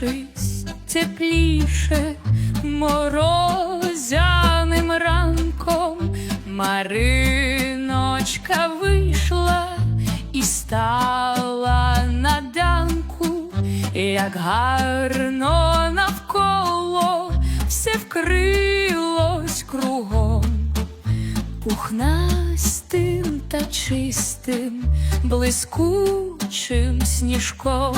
зігрівшись тепліше морозяним ранком, Мариночка вийшла і стала на данку, як гарно навколо все вкрилось кругом. Пухнастим та чистим, блискучим сніжком.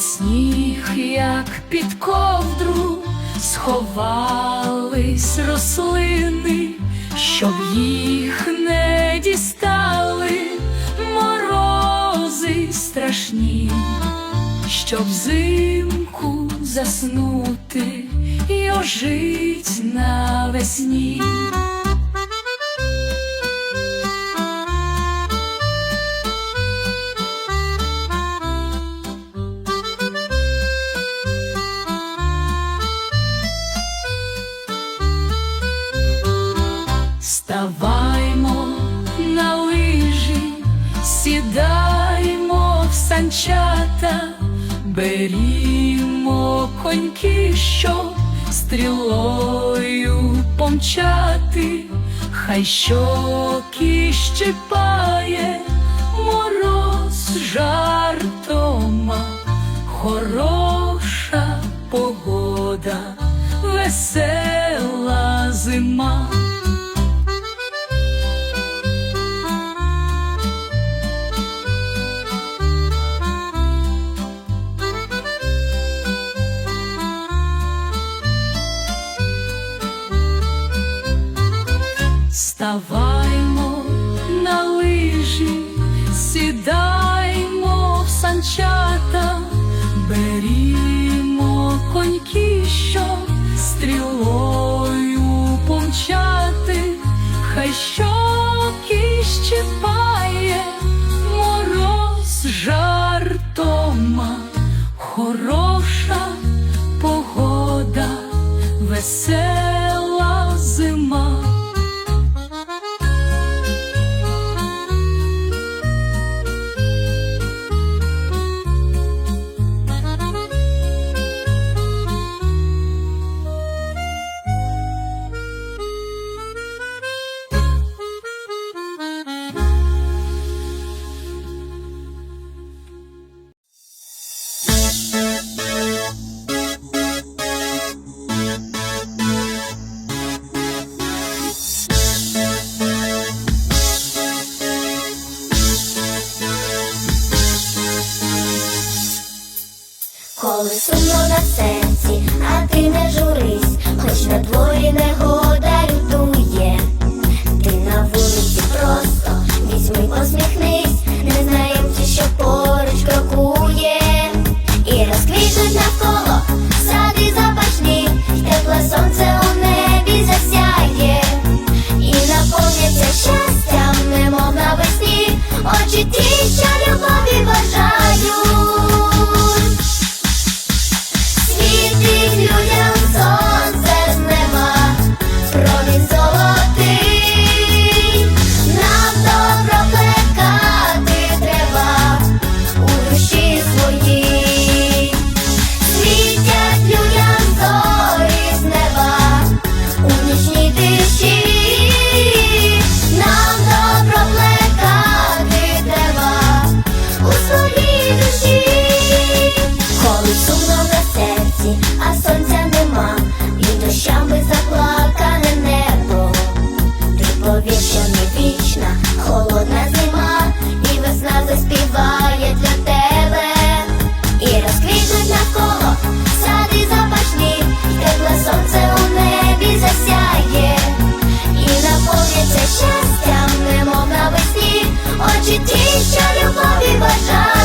Під сніг, як під ковдру, сховались рослини, щоб їх не дістали морози страшні, щоб взимку заснути і ожить навесні. Берімо коньки, що стрілою помчати, хай щоки щипає мороз жартома, хороша Ставаймо на лижі, сідаймо в санчата, берімо коньки, щоб стрілою помчати, хай щоки щипає мороз жартома, хороша погода, весела зима. Коли сумно на серці, а ти не журись, хоч на дворі не лютує. Що любові бажають.